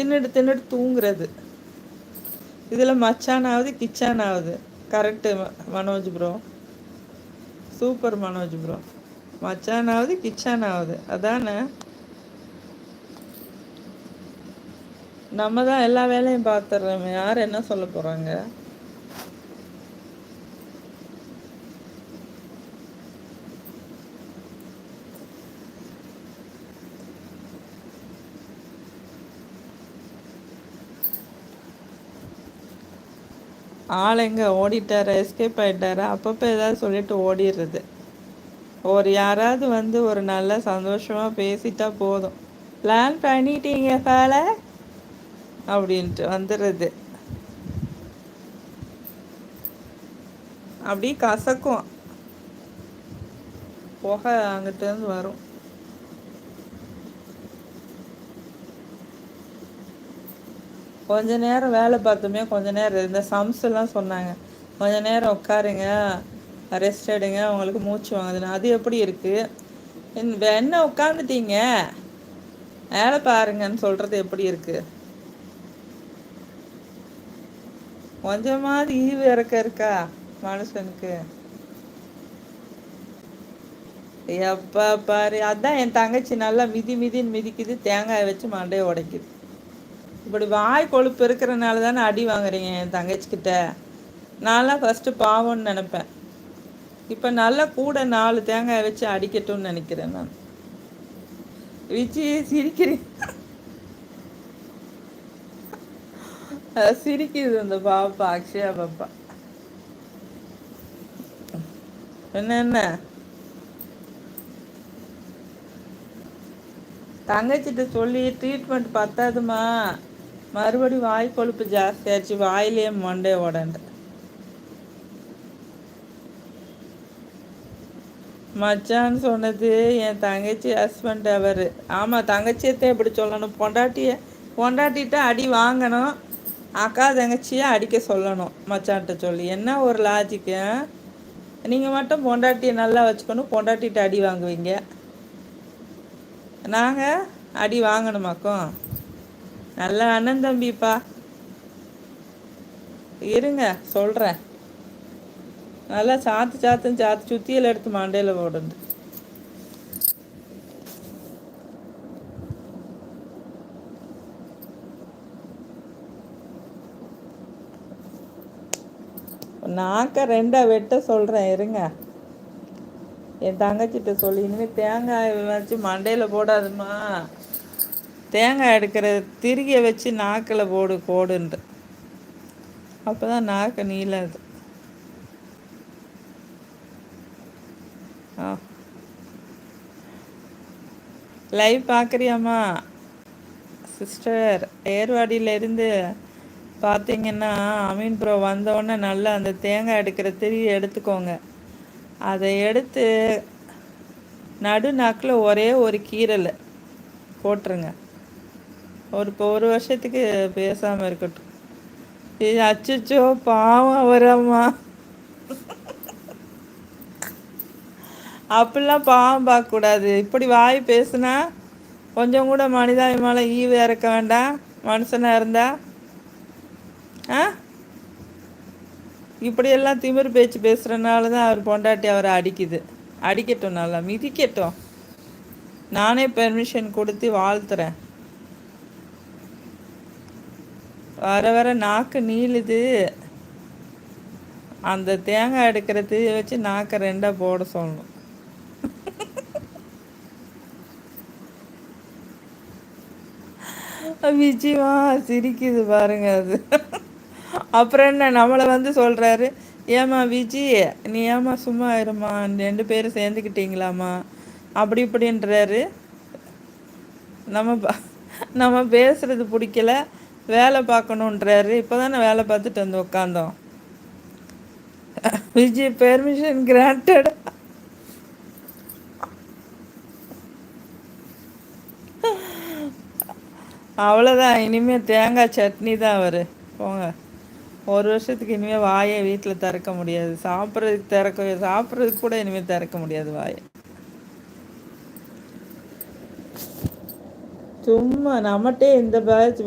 தின்னுட்டு தின்னுட்டு தூங்குறது. இதில் மச்சான் ஆகுது கிச்சான் ஆகுது correct Manoj bro super Manoj bro மச்சான் ஆகுது கிச்சான் ஆகுது அதானே? நம்ம தான் எல்லா வேலையும் பார்த்துட்றோமே. யார் என்ன சொல்ல போகிறாங்க ஆளுங்க ஓடிட்டாரு ஓடிட்டாரா எஸ்கேப் ஆகிட்டாரா அப்பப்போ ஏதாவது சொல்லிட்டு ஓடிடுறது. ஒரு யாராவது வந்து ஒரு நல்ல சந்தோஷமாக பேசிட்டா போதும். பிளான் பண்ணிட்டீங்க ஃபேல அப்படின்ட்டு வந்துடுறது. அப்படி கசக்கும். புகை அங்கிட்டேருந்து வரும். கொஞ்ச நேரம் வேலை பார்த்தோமே கொஞ்ச நேரம். இந்த சம்ஸ் எல்லாம் சொன்னாங்க. கொஞ்ச நேரம் உட்காருங்க ரெஸ்ட் எடுங்க உங்களுக்கு மூச்சு வாங்குதுன்னு. அது எப்படி இருக்குது என்ன உட்காந்துட்டீங்க வேலை பாருங்கன்னு சொல்கிறது எப்படி இருக்குது கொஞ்சமாவது ஈவு இறக்க இருக்கா மனுஷனுக்கு? எப்பா பாரு அதான் என் தங்கச்சி நல்லா மிதி மிதின்னு மிதிக்குது தேங்காயை வச்சு மண்டையை உடைக்குது. இப்படி வாய் கொழுப்பு இருக்கிறனால தானே அடி வாங்குறீங்க என் தங்கச்சிக்கிட்ட? நான்லாம் ஃபஸ்ட்டு பாவம்னு நினப்பேன். இப்போ நல்லா கூட நாலு தேங்காய் வச்சு அடிக்கட்டும்னு நினைக்கிறேன் நான். விச்சி சிரிக்கிறேன் சிரிக்குது அந்த பாப்பா அக்ஷயா பாப்பா. என்ன என்ன? தங்கச்சிட்ட சொல்லி ட்ரீட்மெண்ட் பத்தாதுமா? மறுபடி வாய் கொழுப்பு ஜாஸ்தியாச்சு வாயிலேயே மண்டே உடன்ற மச்சான்னு சொன்னது என் தங்கச்சி ஹஸ்பண்ட் அவர். ஆமாம் தங்கச்சியத்தை எப்படி சொல்லணும்? பொண்டாட்டிய பொண்டாட்டிட்ட அடி வாங்கணும் அக்கா தங்கச்சியை அடிக்க சொல்லணும் மச்சான்ட்ட சொல்லி. என்ன ஒரு லாஜிக்கு நீங்கள் மட்டும் பொண்டாட்டியை நல்லா வச்சுக்கணும் பொண்டாட்டிகிட்ட அடி வாங்குவீங்க. நாங்கள் அடி வாங்கணுமாக்கும்? நல்ல அண்ணன் தம்பிப்பா. இருங்க சொல்கிறேன் நல்லா சாத்து சாத்துன்னு சாத்து சுத்தியில் எடுத்து மண்டையில் போடுறது நாக்க ரெண்டா வெட்ட சொல்கிறேன் இருங்க. என் தங்கச்சிட்ட சொல்லி இனிமேல் தேங்காய் வச்சு மண்டையில் போடாதுமா தேங்காய் எடுக்கிற திருகிய வச்சு நாக்கில் போடு கோடுன்ட்டு அப்போ தான் நாக்கு நீளாது. ஆ. லைவ் பார்க்குறியாம்மா சிஸ்டர் ஏர்வாடியிலேருந்து பார்த்தீங்கன்னா அமீன் ப்ரோ வந்தோடனே நல்லா அந்த தேங்காய் எடுக்கிற திரி எடுத்துக்கோங்க. அதை எடுத்து நடு நாக்கில் ஒரே ஒரு கீரல் போட்டுருங்க. ஒரு இப்போ ஒரு வருஷத்துக்கு பேசாமல் இருக்கட்டும். இது அச்சுச்சோ பாவம் அவரம்மா அப்படிலாம் பாவம் பார்க்கக்கூடாது. இப்படி வாய் பேசுனா கொஞ்சம் கூட மனிதாபிமானம் ஈவு இறக்க வேண்டாம். மனுஷனாக இருந்தால் ஆ? இப்படியெல்லாம் திமிர் பேச்சு பேசுகிறனால தான் அவர் பொண்டாட்டி அவரை அடிக்குது. அடிக்கட்டும் நல்லா மிதிக்கட்டும். நானே பெர்மிஷன் கொடுத்து வாழ்த்துறேன். வர வர நாக்கு நீளுது. அந்த தேங்காய் எடுக்கிறது வச்சு நாக்கை ரெண்டாக போட சொல்லணும். விஜயமா சிரிக்குது பாருங்க அது. அப்புறம் என்ன நம்மளை வந்து சொல்கிறாரு ஏமா விஜி நீ ஏமா சும்மா இருமா ரெண்டு பேரும் சேர்ந்துக்கிட்டீங்களாம்மா? அப்படி இப்படின்றாரு. நம்ம நம்ம பேசுறது பிடிக்கல. வேலை பார்க்கணுன்றாரு. இப்போ தானே வேலை பார்த்துட்டு வந்து உட்காந்தோம் விஜய் பெர்மிஷன் கிராண்டட் அவ்வளோதான் இனிமேல் தேங்காய் சட்னி தான் அவர். போங்க. ஒரு வருஷத்துக்கு இனிமேல் வாயை வீட்டில் திறக்க முடியாது. சாப்பிட்றதுக்கு திறக்க சாப்பிட்றதுக்கு கூட இனிமேல் திறக்க முடியாது வாயை. சும்மா நம்மகிட்டே இந்த பேட்ச்